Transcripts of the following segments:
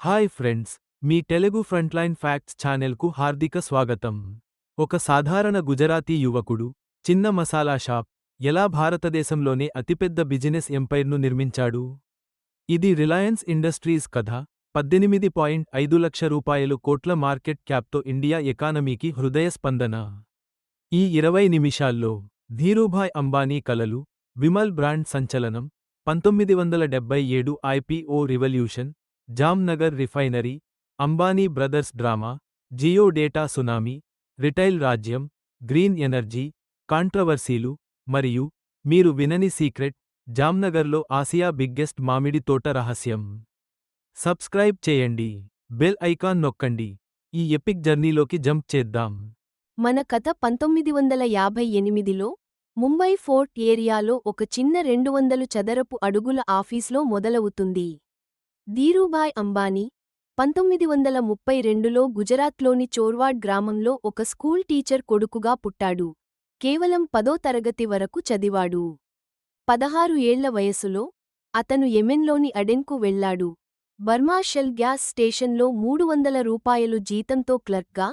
Hi friends మీ Telugu frontline facts ఛానెల్కు హార్దిక స్వాగతం. ఒక సాధారణ గుజరాతీ యువకుడు చిన్న మసాలా షాప్ ఎలా భారతదేశంలోనే అతిపెద్ద బిజినెస్ ఎంపైర్ను నిర్మించాడు? ఇది రిలయన్స్ ఇండస్ట్రీస్ కథ పద్దెనిమిది పాయింట్ ఐదు లక్ష రూపాయలు కోట్ల మార్కెట్ క్యాప్తో ఇండియా ఎకానమీకి హృదయస్పందన. ఈ ఇరవై నిమిషాల్లో ధీరూభాయ్ అంబానీ కలలు విమల్ బ్రాండ్ సంచలనం పంతొమ్మిది వందల డెబ్బై ఏడు IPO revolution Jamnagar refinery Ambani brothers drama Jio data tsunami retail రాజ్యం గ్రీన్ ఎనర్జీ కాంట్రవర్సీలు మరియు మీరు వినని సీక్రెట్ జామ్నగర్లో ఆసియా బిగ్గెస్ట్ మామిడి తోట రహస్యం. సబ్స్క్రైబ్ చేయండి. బెల్ ఐకాన్ నొక్కండి. ఈ ఎపిక్ జర్నీలోకి జంప్ చేద్దాం. మన కథ పంతొమ్మిది వందల యాభై ఎనిమిదిలో ముంబై ఫోర్ట్ ఏరియాలో ఒక చిన్న రెండు వందలు చదరపు అడుగుల ఆఫీస్లో మొదలవుతుంది. ధీరూభాయ్ అంబానీ పంతొమ్మిది వందల ముప్పై రెండులో గుజరాత్లోని చోర్వాడ్ గ్రామంలో ఒక స్కూల్ టీచర్ కొడుకుగా పుట్టాడు. కేవలం పదో తరగతి వరకు చదివాడు. పదహారు ఏళ్ళ వయసులో అతను యెమెన్లోని అడెన్కు వెళ్ళాడు బర్మా షెల్ గ్యాస్ స్టేషన్లో మూడు వందల రూపాయలు జీతంతో క్లర్క్గా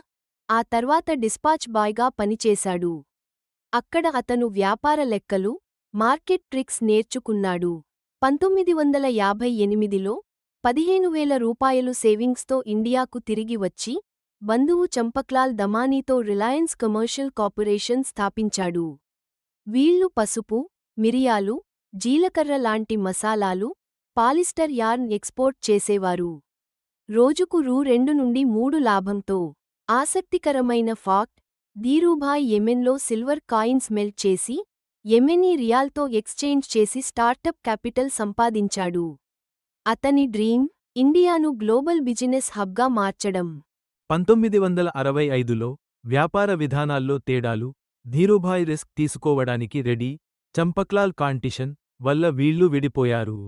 ఆ తర్వాత డిస్పాచ్ బాయ్గా పనిచేశాడు. అక్కడ అతను వ్యాపార లెక్కలు మార్కెట్ ట్రిక్స్ నేర్చుకున్నాడు. పంతొమ్మిది వందల యాభై ఎనిమిదిలో పదిహేను వేల రూపాయలు సేవింగ్స్తో ఇండియాకు తిరిగి వచ్చి బంధువు చంపక్లాల్ దమానీతో రిలయన్స్ కమర్షియల్ కార్పొరేషన్ స్థాపించాడు. వీళ్ళు పసుపు మిరియాలు జీలకర్ర లాంటి మసాలాలు పాలిస్టర్ యార్న్ ఎక్స్పోర్ట్ చేసేవారు. రోజుకు రూ రెండు నుండి మూడు లాభంతో ఆసక్తికరమైన ఫాక్ట్ ధీరూభాయ్ యెమెన్లో సిల్వర్ కాయిన్స్ మెల్ట్ చేసి యెమెనీ రియాల్తో ఎక్స్చేంజ్ చేసి స్టార్టప్ క్యాపిటల్ సంపాదించాడు. అతని డ్రీమ్ ఇండియాను గ్లోబల్ బిజినెస్ హబ్గా మార్చడం. పంతొమ్మిది వందల అరవై ఐదులో వ్యాపార విధానాల్లో తేడాలు ధీరుభాయ్ రిస్క్ తీసుకోవడానికి రెడీ చంపక్లాల్ కాంటిషన్ వల్ల వీళ్ళు విడిపోయారు.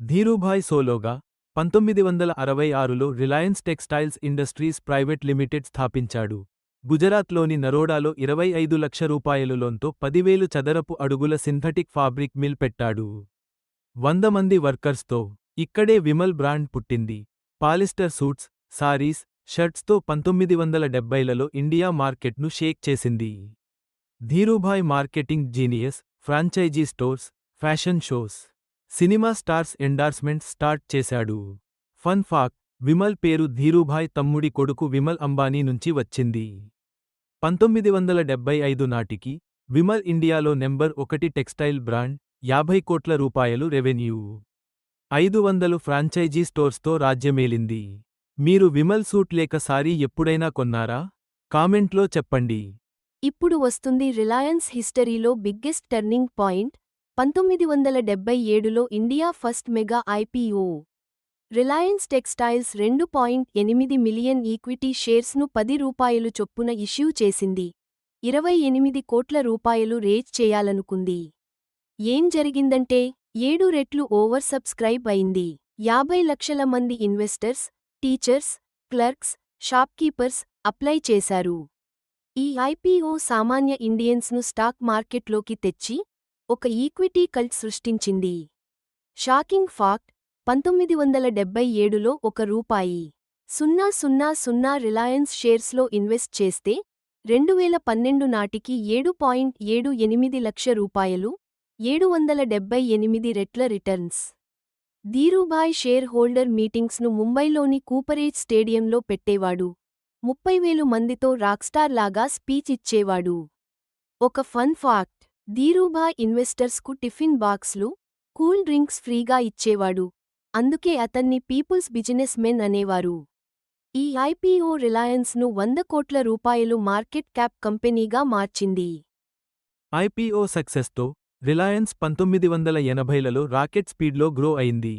ధీరూభాయ్ సోలోగా పంతొమ్మిది వందల అరవై ఆరులో Reliance textiles industries private limited స్థాపించాడు. గుజరాత్లోని నరోడాలో ఇరవై ఐదు లక్ష రూపాయలు లోన్తో పదివేలు చదరపు అడుగుల సింథటిక్ ఫాబ్రిక్ మిల్ పెట్టాడు. వంద మంది వర్కర్స్తో ఇక్కడే విమల్ బ్రాండ్ పుట్టింది. పాలిస్టర్ సూట్స్ సారీస్ షర్ట్స్తో పంతొమ్మిది వందల డెబ్బైలలో ఇండియా మార్కెట్ను షేక్ చేసింది. Dhirubhai marketing genius franchise stores fashion shows cinema stars endorsement start చేశాడు. ఫన్ ఫాక్ విమల్ పేరు ధీరూభాయ్ తమ్ముడి కొడుకు విమల్ అంబానీ నుంచి వచ్చింది. పంతొమ్మిది వందల డెబ్బై ఐదు నాటికి విమల్ ఇండియాలో నెంబర్ ఒకటి టెక్స్టైల్ బ్రాండ్ యాభై కోట్ల రూపాయలు రెవెన్యూ. ఐదు వందలు ఫ్రాంచైజీ స్టోర్స్తో రాజ్యమేలింది. మీరు విమల్ సూట్ లేక సారీ ఎప్పుడైనా కొన్నారా? కామెంట్లో చెప్పండి. ఇప్పుడు వస్తుంది రిలయన్స్ హిస్టరీలో బిగ్గెస్ట్ టర్నింగ్ పాయింట్ పంతొమ్మిది వందల డెబ్బై ఏడులో India first mega IPO Reliance textiles రెండు పాయింట్ ఎనిమిది మిలియన్ ఈక్విటీ షేర్స్ను పది రూపాయలు చొప్పున ఇష్యూ చేసింది. ఇరవై ఎనిమిది కోట్ల రూపాయలు రేజ్ చేయాలనుకుంది. ఏం జరిగిందంటే ఏడు రెట్లు ఓవర్ సబ్స్క్రైబ్ అయింది. యాభై లక్షల మంది investors teachers clerks shopkeepers apply చేశారు. ఈ ఐపీఓ సామాన్య ఇండియన్స్ను స్టాక్ మార్కెట్లోకి తెచ్చి ఒక ఈక్విటీ కల్ట్ సృష్టించింది. షాకింగ్ ఫాక్ట్ పంతొమ్మిది వందల డెబ్బై ఏడులో ఒక రూపాయి. సున్నా సున్నా సున్నా రిలయన్స్ షేర్స్లో ఇన్వెస్ట్ చేస్తే రెండువేల పన్నెండు నాటికి ఏడు పాయింట్ ఏడు ఎనిమిది లక్ష రూపాయలు ఏడు వందల డెబ్బై ఎనిమిది రెట్ల రిటర్న్స్. ధీరూభాయ్ షేర్ హోల్డర్ మీటింగ్స్ను ముంబైలోని కూపరేజ్ స్టేడియంలో పెట్టేవాడు. ముప్పై వేలు మందితో రాక్స్టార్ లాగా స్పీచ్ ఇచ్చేవాడు. ఒక ఫన్ ఫాక్ట్ ధీరూభాయ్ ఇన్వెస్టర్స్కు టిఫిన్ బాక్స్లు కూల్ డ్రింక్స్ ఫ్రీగా ఇచ్చేవాడు. అందుకే అతన్ని పీపుల్స్ బిజినెస్ మెన్ అనేవారు. ఈ ఐపీఓ రిలయన్స్ను వంద కోట్ల రూపాయలు మార్కెట్ క్యాప్ కంపెనీగా మార్చింది. ఐపీఓ సక్సెస్తో రిలయన్స్ పంతొమ్మిది వందల ఎనభైలలో రాకెట్ స్పీడ్లో గ్రో అయింది.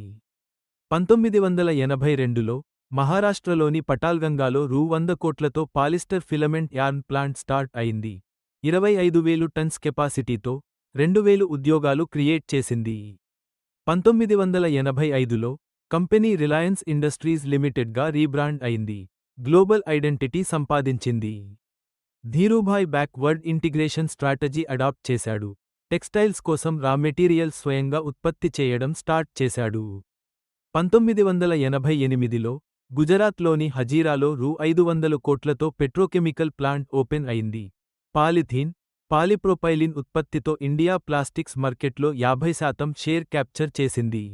పంతొమ్మిది వందల ఎనభై రెండులో మహారాష్ట్రలోని పటాల్గంగాలో రూ వంద కోట్లతో polyester filament yarn plant start అయింది. ఇరవై ఐదు వేలు టన్స్ కెపాసిటీతో రెండు వేలు ఉద్యోగాలు క్రియేట్ చేసింది. పంతొమ్మిది వందల ఎనభై ఐదులో కంపెనీ రిలయన్స్ ఇండస్ట్రీస్ లిమిటెడ్గా రీబ్రాండ్ అయింది. గ్లోబల్ ఐడెంటిటీ సంపాదించింది. Dhirubhai backward integration strategy adopt చేశాడు. టెక్స్టైల్స్ కోసం రా మెటీరియల్స్ స్వయంగా ఉత్పత్తి చేయడం స్టార్ట్ చేశాడు. పంతొమ్మిది వందల ఎనభై ఎనిమిదిలో గుజరాత్లోని హజీరాలో రూ ఐదు వందల కోట్లతో పెట్రోకెమికల్ ప్లాంట్ ఓపెన్ అయింది. పాలిథీన్ పాలిప్రొపైలిన్ ఉత్పత్తితో ఇండియా ప్లాస్టిక్స్ మార్కెట్లో యాభై శాతం షేర్ క్యాప్చర్ చేసింది.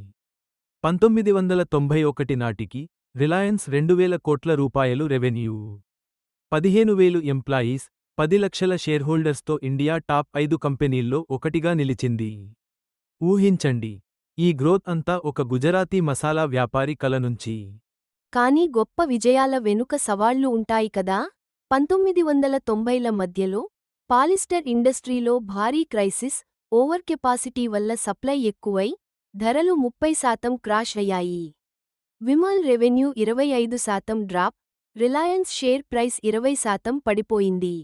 పంతొమ్మిది వందల తొంభై ఒకటి నాటికి రిలయన్స్ రెండు వేల కోట్ల రూపాయలు రెవెన్యూ. పదిహేను వేలు ఎంప్లాయీస్ పది లక్షల షేర్హోల్డర్స్తో ఇండియా టాప్ ఐదు కంపెనీల్లో ఒకటిగా నిలిచింది. ఊహించండి ఈ గ్రోత్ అంతా ఒక గుజరాతీ మసాలా వ్యాపారి కల నుంచి. కానీ గొప్ప విజయాల వెనుక సవాళ్ళు ఉంటాయి కదా? పంతొమ్మిది వందల తొంభైల మధ్యలో పాలిస్టర్ ఇండస్ట్రీలో భారీ క్రైసిస్ ఓవర్ కెపాసిటీ వల్ల సప్లై ఎక్కువై ధరలు ముప్పై శాతం క్రాష్ అయ్యాయి. విమల్ రెవెన్యూ ఇరవై ఐదు శాతం డ్రాప్ రిలయన్స్ షేర్ ప్రైస్ ఇరవై శాతం పడిపోయింది.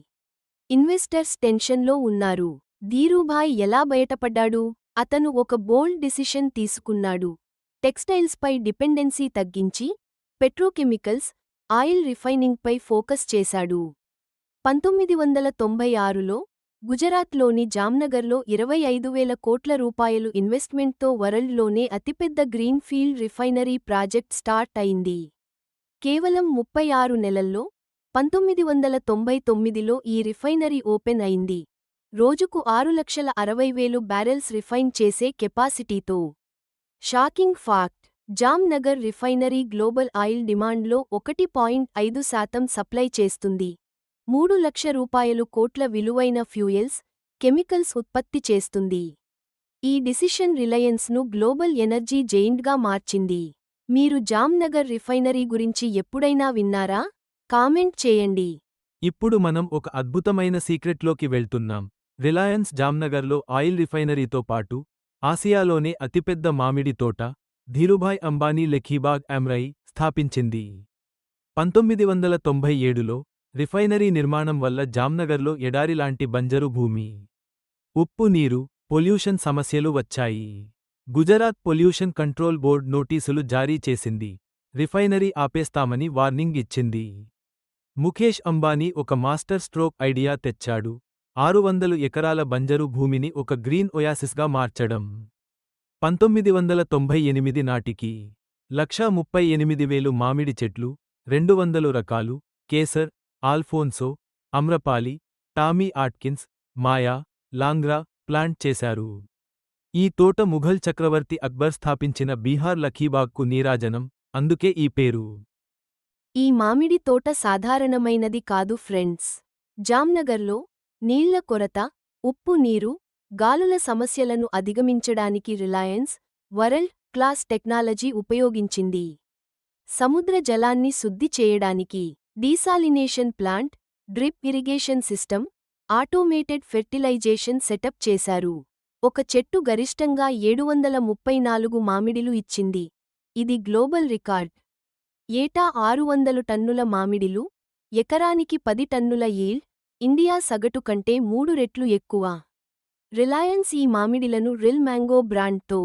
ఇన్వెస్టర్స్ టెన్షన్లో ఉన్నారు. ధీరూభాయ్ ఎలా బయటపడ్డాడు? అతను ఒక బోల్డ్ డిసిషన్ తీసుకున్నాడు. టెక్స్టైల్స్పై డిపెండెన్సీ తగ్గించి పెట్రోకెమికల్స్ ఆయిల్ రిఫైనింగ్పై ఫోకస్ చేశాడు. పంతొమ్మిది వందల తొంభై ఆరులో గుజరాత్లోని జామ్నగర్లో ఇరవై ఐదు వేల కోట్ల రూపాయలు ఇన్వెస్ట్మెంట్తో వరల్డ్లోనే అతిపెద్ద గ్రీన్ఫీల్డ్ రిఫైనరీ ప్రాజెక్ట్ స్టార్ట్ అయింది. కేవలం ముప్పై ఆరు నెలల్లో పంతొమ్మిది వందల తొంభై తొమ్మిదిలో ఈ రిఫైనరీ ఓపెన్ అయింది. రోజుకు ఆరు లక్షల అరవై వేలు బ్యారెల్స్ రిఫైన్ చేసే కెపాసిటీతో. Shocking fact Jamnagar refinery global oil డిమాండ్లో ఒకటి పాయింట్ ఐదు శాతం సప్లై చేస్తుంది. మూడు లక్ష రూపాయలు కోట్ల విలువైన ఫ్యూయల్స్ కెమికల్స్ ఉత్పత్తి చేస్తుంది. ఈ డిసిషన్ రిలయన్స్ను గ్లోబల్ ఎనర్జీ జెయింట్గా మార్చింది. మీరు జామ్నగర్ రిఫైనరీ గురించి ఎప్పుడైనా విన్నారా? కామెంట్ చేయండి. ఇప్పుడు మనం ఒక అద్భుతమైన సీక్రెట్లోకి వెళ్తున్నాం. రిలయన్స్ జామ్నగర్లో ఆయిల్ రిఫైనరీతో పాటు ఆసియాలోనే అతిపెద్ద మామిడి తోట ధీరుభాయ్ అంబానీ లెఖీబాగ్ అమ్రై స్థాపించింది. పంతొమ్మిది వందల తొంభై ఏడులో రిఫైనరీ నిర్మాణం వల్ల జామ్నగర్లో ఎడారిలాంటి బంజరు భూమి ఉప్పు నీరు పొల్యూషన్ సమస్యలు వచ్చాయి. గుజరాత్ పొల్యూషన్ కంట్రోల్ బోర్డ్ నోటీసులు జారీ చేసింది. రిఫైనరీ ఆపేస్తామని వార్నింగ్ ఇచ్చింది. ముఖేష్ అంబానీ ఒక మాస్టర్ స్ట్రోక్ ఐడియా తెచ్చాడు. ఆరు వందలు ఎకరాల బంజరు భూమిని ఒక గ్రీన్ ఒయాసిస్గా మార్చడం. పంతొమ్మిది వందల తొంభై ఎనిమిది నాటికి లక్షా ముప్పై ఎనిమిది వేలు మామిడి చెట్లు రెండు వందలు రకాలు Kesar Alphonso Amrapali Tommy Atkins Maya Langra plant చేశారు. ఈ తోట ముఘల్ చక్రవర్తి అక్బర్ స్థాపించిన బీహార్ లఖీబాగ్కు నీరాజనం అందుకే ఈ పేరు. ఈ మామిడి తోట సాధారణమైనది కాదు ఫ్రెండ్స్. జామ్నగర్లో నీళ్ళ కొరత ఉప్పు నీరు గాలుల సమస్యలను అధిగమించడానికి రిలయన్స్ వరల్డ్ క్లాస్ టెక్నాలజీ ఉపయోగించింది. సముద్ర జలాన్ని శుద్ధి చేయడానికి desalination plant drip irrigation system automated fertilization setup చేశారు. ఒక చెట్టు గరిష్టంగా ఏడు వందల ముప్పై నాలుగు మామిడిలు ఇచ్చింది. ఇది గ్లోబల్ రికార్డ్. ఏటా ఆరు వందలు టన్నుల మామిడిలు ఎకరానికి పది టన్నుల ఈల్డ్ ఇండియా సగటు కంటే మూడు రెట్లు ఎక్కువ. రిలయన్స్ ఈ మామిడిలను రిల్ మ్యాంగో బ్రాండ్తో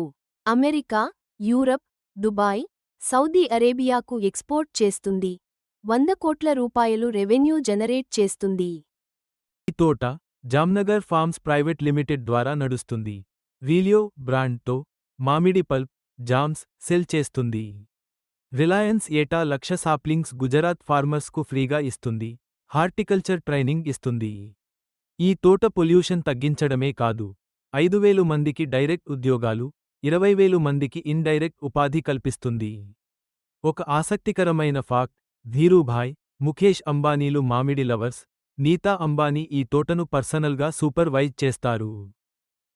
అమెరికా యూరప్ దుబాయ్ సౌదీ అరేబియాకు ఎక్స్పోర్ట్ చేస్తుంది. వంద కోట్ల రూపాయలు రెవెన్యూ జనరేట్ చేస్తుంది. ఈ తోట జామ్నగర్ ఫార్మ్స్ ప్రైవేట్ లిమిటెడ్ ద్వారా నడుస్తుంది. వీలియో బ్రాండ్తో మామిడి పల్ప్ జామ్స్ సెల్ చేస్తుంది. రిలయన్స్ ఏటా లక్ష సాప్లింగ్స్ గుజరాత్ ఫార్మర్స్కు ఫ్రీగా ఇస్తుంది. హార్టికల్చర్ ట్రైనింగ్ ఇస్తుంది. ఈ తోట పొల్యూషన్ తగ్గించడమే కాదు. ఐదు వేలు మందికి డైరెక్ట్ ఉద్యోగాలు ఇరవై వేలు మందికి ఇండైరెక్ట్ ఉపాధి కల్పిస్తుంది. ఒక ఆసక్తికరమైన ఫాక్ట్ ధీరూభాయ్ ముఖేష్ అంబానీలు మామిడి లవర్స్ నీతా అంబానీ ఈ తోటను పర్సనల్గా సూపర్వైజ్ చేస్తారు.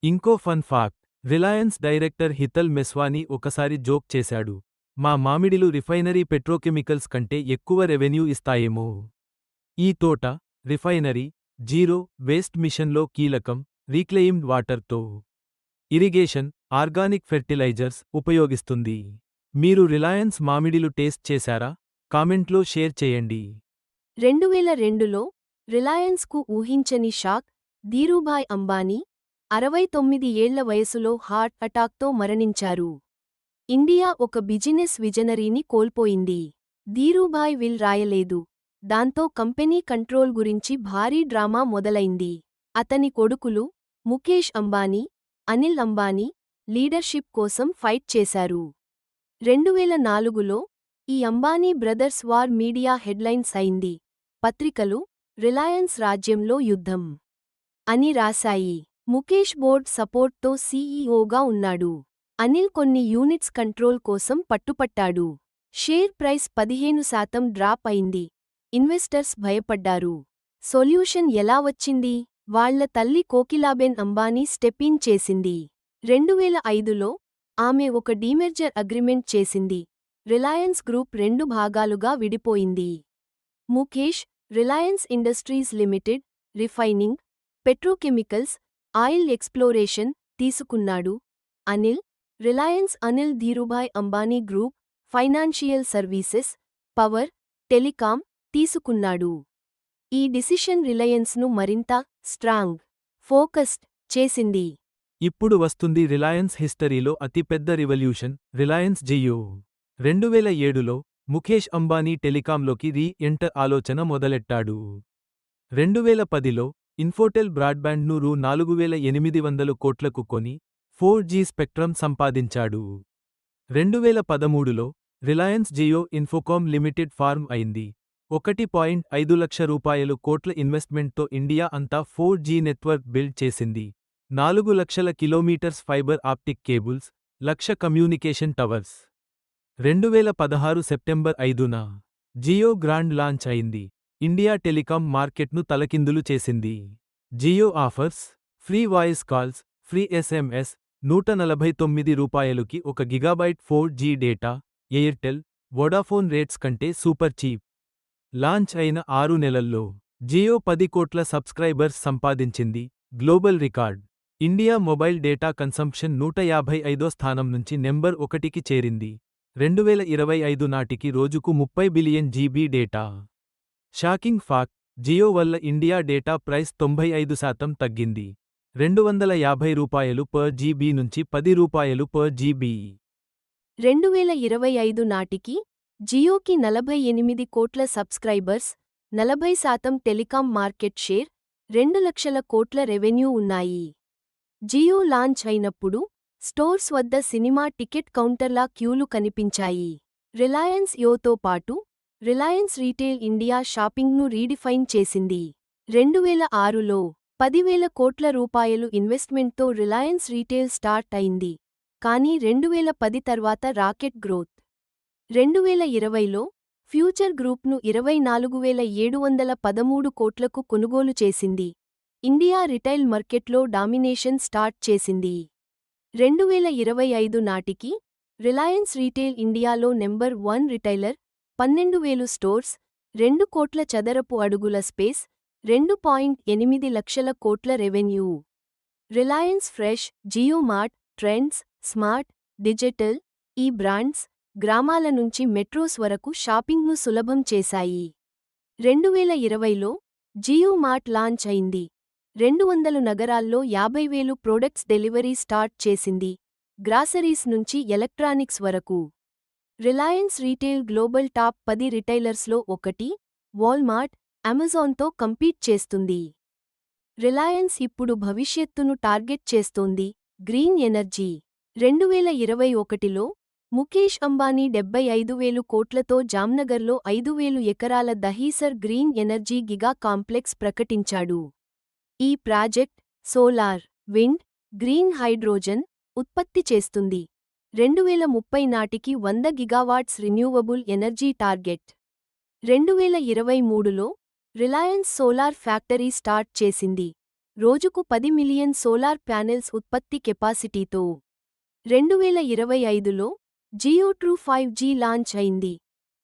ఇంకో fun fact Reliance director Hital Meswani ఒకసారి జోక్ చేశాడు. మా మామిడిలు రిఫైనరీ పెట్రోకెమికల్స్ కంటే ఎక్కువ రెవెన్యూ ఇస్తాయేమో. ఈ తోట రిఫైనరీ జీరో వేస్ట్ మిషన్లో కీలకం రీక్లెయిమ్డ్ వాటర్తో ఇరిగేషన్ ఆర్గానిక్ ఫెర్టిలైజర్స్ ఉపయోగిస్తుంది. మీరు రిలయన్స్ మామిడిలు టేస్ట్ చేశారా? కామెంట్లో షేర్ చేయండి. రెండువేల రెండులో రిలయన్స్కు ఊహించని షాక్ ధీరూభాయ్ అంబానీ అరవై తొమ్మిది ఏళ్ళ వయసులో హార్ట్ అటాక్తో మరణించారు. ఇండియా ఒక బిజినెస్ విజనరీని కోల్పోయింది. ధీరూభాయ్ విల్ రాయలేదు. దాంతో కంపెనీ కంట్రోల్ గురించి భారీ డ్రామా మొదలైంది. అతని కొడుకులు ముఖేష్ అంబానీ అనిల్ అంబానీ లీడర్షిప్ కోసం ఫైట్ చేశారు. రెండువేల నాలుగులో ఈ Ambani brothers war media headlines అయింది. పత్రికలు రిలయన్స్ రాజ్యంలో యుద్ధం అని రాశాయి. ముఖేష్ బోర్డ్ సపోర్ట్తో సీఈఓగా ఉన్నాడు. అనిల్ కొన్ని యూనిట్స్ కంట్రోల్ కోసం పట్టుపట్టాడు. షేర్ ప్రైస్ పదిహేను శాతం డ్రాప్ అయింది. ఇన్వెస్టర్స్ భయపడ్డారు. సొల్యూషన్ ఎలా వచ్చింది? వాళ్ళ తల్లి కోకిలాబెన్ అంబానీ స్టెపిన్ చేసింది. రెండువేల ఐదులో ఆమె ఒక డీమెర్జర్ అగ్రిమెంట్ చేసింది. రిలయన్స్ గ్రూప్ రెండు భాగాలుగా విడిపోయింది. Mukesh Reliance industries limited refining petrochemicals oil exploration తీసుకున్నాడు. Anil Reliance Anil Dhirubhai Ambani group financial services power telecom తీసుకున్నాడు. ఈ డిసిషన్ రిలయన్స్ను మరింత స్ట్రాంగ్ ఫోకస్డ్ చేసింది. ఇప్పుడు వస్తుంది రిలయన్స్ హిస్టరీలో అతిపెద్ద రివల్యూషన్ రిలయన్స్ జియో. రెండువేల ఏడులో ముఖేష్ అంబానీ టెలికాంలోకి రీ ఎంటర్ ఆలోచన మొదలెట్టాడు. రెండువేల పదిలో ఇన్ఫోటెల్ బ్రాడ్బ్యాండ్ను రూ నాలుగు వేల ఎనిమిది వందలు కోట్లకు కొని ఫోర్ జీ స్పెక్ట్రమ్ సంపాదించాడు. రెండువేల పదమూడులో Reliance Jio Infocomm limited form అయింది. ఒకటి పాయింట్ ఐదు లక్ష రూపాయలు కోట్ల ఇన్వెస్ట్మెంట్తో ఇండియా అంతా ఫోర్ జీ నెట్వర్క్ బిల్డ్ చేసింది. నాలుగు లక్షల kilometres fibre optic cables lakh communication towers. రెండువేల పదహారు సెప్టెంబర్ ఐదున జియో గ్రాండ్ లాంచ్ అయింది. ఇండియా టెలికాం మార్కెట్ను తలకిందులు చేసింది. Jio offers free voice calls free SMS నూట నలభై తొమ్మిది రూపాయలుకి ఒక gigabyte four G data Airtel Vodafone rates కంటే సూపర్ చీప్. లాంచ్ అయిన ఆరు నెలల్లో జియో పది కోట్ల సబ్స్క్రైబర్స్ సంపాదించింది global record. India mobile data consumption నూట యాభై ఐదో స్థానం నుంచి నెంబర్ ఒకటికి చేరింది. రెండువేల ఇరవై ఐదు నాటికి రోజుకు ముప్పై billion GB data. Shocking fact Jio వల్ల ఇండియా డేటా ప్రైస్ తొంభై ఐదు శాతం తగ్గింది. రెండు వందల యాభై రూపాయలు పర్ జీబీ నుంచి పది రూపాయలు పర్ జీబీ రెండువేల ఇరవై ఐదు నాటికి జియోకి నలభై ఎనిమిది కోట్ల సబ్స్క్రైబర్స్ నలభై శాతం టెలికాం మార్కెట్ షేర్ రెండు లక్షల కోట్ల రెవెన్యూ ఉన్నాయి. జియో లాంచ్ అయినప్పుడు స్టోర్స్ వద్ద సినిమా టికెట్ కౌంటర్లా క్యూలు కనిపించాయి. రిలయన్స్ యోతో పాటు రిలయన్స్ రీటైల్ ఇండియా షాపింగ్ను రీడిఫైన్ చేసింది. రెండువేల ఆరులో పదివేల కోట్ల రూపాయలు ఇన్వెస్ట్మెంట్తో రిలయన్స్ రీటైల్ స్టార్ట్ అయింది. కానీ రెండువేల పది తర్వాత రాకెట్ గ్రోత్. రెండువేల ఇరవైలో ఫ్యూచర్ గ్రూప్ను ఇరవై నాలుగు వేల ఏడు వందల పదమూడు కోట్లకు కొనుగోలు చేసింది. ఇండియా రిటైల్ మార్కెట్లో డామినేషన్ స్టార్ట్ చేసింది. రెండువేల ఇరవై ఐదు నాటికి రిలయన్స్ రీటైల్ ఇండియాలో నెంబర్ వన్ రిటైలర్ పన్నెండు వేలు స్టోర్స్ రెండు కోట్ల చదరపు అడుగుల స్పేస్ రెండు పాయింట్ ఎనిమిది లక్షల కోట్ల revenue. Reliance fresh JioMart trends smart digital ఈ బ్రాండ్స్ గ్రామాల నుంచి మెట్రోస్ వరకు షాపింగ్ను సులభం చేశాయి. రెండువేల ఇరవైలో జియో మార్ట్ లాంచ్ అయింది. రెండు వందలు నగరాల్లో యాభై వేలు ప్రొడక్ట్స్ డెలివరీ స్టార్ట్ చేసింది గ్రాసరీస్ నుంచి ఎలక్ట్రానిక్స్ వరకు. రిలయన్స్ రీటైల్ గ్లోబల్ టాప్ పది రిటైలర్స్లో ఒకటి వాల్మార్ట్ అమెజాన్తో కంపీట్ చేస్తుంది. రిలయన్స్ ఇప్పుడు భవిష్యత్తును టార్గెట్ చేస్తోంది. Green energy. రెండువేల ఇరవై ఒకటిలో ముఖేష్ అంబానీ డెబ్బై ఐదు వేలు కోట్లతో జామ్నగర్లో ఐదు వేలు ఎకరాల Dahisar green energy giga complex ప్రకటించాడు. ఈ project solar wind green hydrogen ఉత్పత్తి చేస్తుంది. రెండువేల ముప్పై నాటికి వంద గిగావాట్స్ రిన్యూవబుల్ ఎనర్జీ టార్గెట్. రెండువేల ఇరవై మూడులో రిలయన్స్ సోలార్ ఫ్యాక్టరీ స్టార్ట్ చేసింది. రోజుకు పది మిలియన్ సోలార్ ప్యానెల్స్ ఉత్పత్తి కెపాసిటీతో రెండువేల ఇరవై ఐదులో Jio true five G launch అయింది.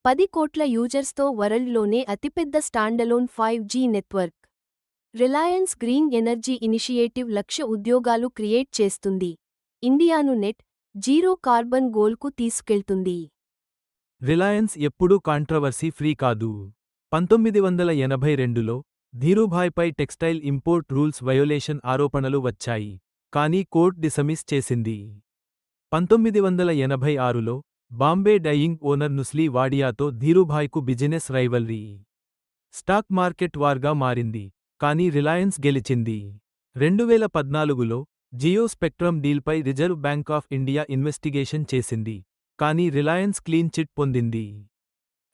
పది కోట్ల యూజర్స్తో వరల్డ్లోనే అతిపెద్ద standalone five G network. Reliance green energy initiative lakh ఉద్యోగాలు క్రియేట్ చేస్తుంది. ఇండియాను నెట్ జీరో కార్బన్ గోల్కు తీసుకెళ్తుంది. రిలయన్స్ ఎప్పుడూ కాంట్రవర్సీ ఫ్రీ కాదు. పంతొమ్మిది వందల ఎనభై రెండులో ధీరుభాయ్పై టెక్స్టైల్ ఇంపోర్ట్ రూల్స్ వయోలేషన్ ఆరోపణలు వచ్చాయి కానీ కోర్ట్ డిసమిస్ చేసింది. పంతొమ్మిది వందల ఎనభై ఆరులో బాంబే డయింగ్ ఓనర్ నుస్లీ వాడియాతో ధీరుభాయ్కు బిజినెస్ రైవల్రీ స్టాక్ మార్కెట్ వార్గా మారింది కానీ రిలయన్స్ గెలిచింది. రెండువేల పద్నాలుగులో Jio spectrum డీల్పై Reserve Bank of India investigation చేసింది కానీ రిలయన్స్ క్లీన్ చిట్ పొందింది.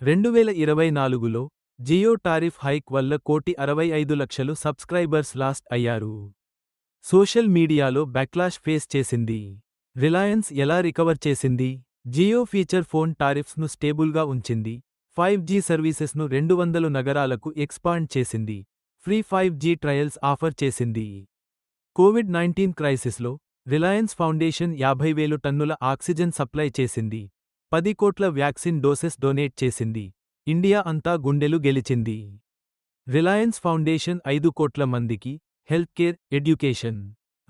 రెండువేల ఇరవై నాలుగులో జియో టారిఫ్ హైక్ వల్ల కోటి అరవై ఐదు లక్షలు సబ్స్క్రైబర్స్ లాస్ట్ అయ్యారు. సోషల్ మీడియాలో బ్యాక్లాష్ ఫేస్ చేసింది. రిలయన్స్ ఎలా రికవర్ చేసింది? జియో ఫీచర్ ఫోన్ టారిఫ్స్ను స్టేబుల్గా ఉంచింది. ఫైవ్ జీ సర్వీసెస్ను రెండు వందలు నగరాలకు ఎక్స్పాండ్ చేసింది. Free five G trials offer చేసింది. కోవిడ్ నైన్టీన్ క్రైసిస్లో రిలయన్స్ ఫౌండేషన్ యాభై వేలు టన్నుల ఆక్సిజన్ సప్లై చేసింది. పది కోట్ల వ్యాక్సిన్ డోసెస్ డొనేట్ చేసింది. ఇండియా అంతా గుండెలు గెలిచింది. రిలయన్స్ ఫౌండేషన్ ఐదు కోట్ల మందికి health care education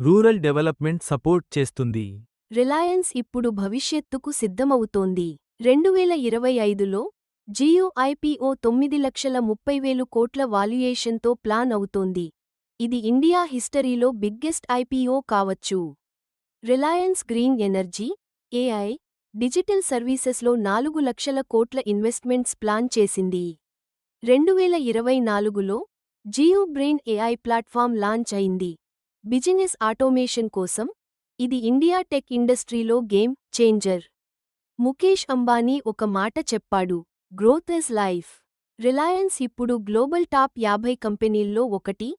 rural development support చేస్తుంది. రిలయన్స్ ఇప్పుడు భవిష్యత్తుకు సిద్ధమవుతోంది. రెండువేల ఇరవై ఐదులో జియో ఐపీఓ తొమ్మిది లక్షల ముప్పై వేలు కోట్ల వాల్యుయేషన్తో ప్లాన్ అవుతోంది. ఇది ఇండియా హిస్టరీలో బిగ్గెస్ట్ ఐపీఓ కావచ్చు. Reliance green energy AI digital సర్వీసెస్లో నాలుగు లక్షల కోట్ల ఇన్వెస్ట్మెంట్స్ ప్లాన్ చేసింది. రెండువేల ఇరవై నాలుగులో Jio brain AI platform launch అయింది. బిజినెస్ ఆటోమేషన్ కోసం ఇది ఇండియా టెక్ ఇండస్ట్రీలో గేమ్ చేంజర్. ముఖేష్ అంబానీ ఒక మాట చెప్పాడు గ్రోత్ ఇస్ లైఫ్. రిలయన్స్ ఇప్పుడు గ్లోబల్ టాప్ యాభై కంపెనీల్లో ఒకటి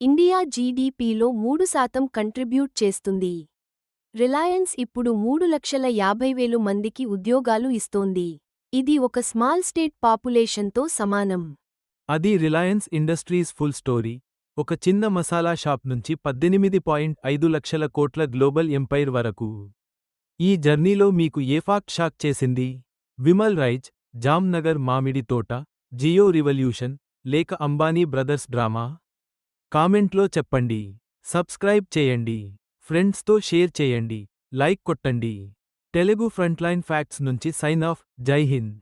ఇండియా జీడీపీలో మూడు శాతం కంట్రిబ్యూట్ చేస్తుంది. రిలయన్స్ ఇప్పుడు మూడు లక్షల యాభై వేలు మందికి ఉద్యోగాలు ఇస్తోంది. ఇది ఒక స్మాల్ స్టేట్ పాపులేషన్తో సమానం. అది రిలయన్స్ ఇండస్ట్రీస్ ఫుల్ స్టోరీ. ఒక చిన్న మసాలా షాప్ నుంచి పద్దెనిమిది పాయింట్ ఐదు లక్షల కోట్ల గ్లోబల్ ఎంపైర్ వరకు. ఈ జర్నీలో మీకు ఏ ఫాక్ట్ షాక్ చేసింది? విమల్ రైజ్ జామ్నగర్ మామిడి తోట జియో రివల్యూషన్ లేక అంబానీ బ్రదర్స్ డ్రామా? కామెంట్లో చెప్పండి. సబ్స్క్రైబ్ చేయండి. ఫ్రెండ్స్తో షేర్ చేయండి లైక్ కొట్టండి. తెలుగు ఫ్రంట్లైన్ ఫ్యాక్ట్స్ నుంచి సైన్ ఆఫ్. జై హింద్.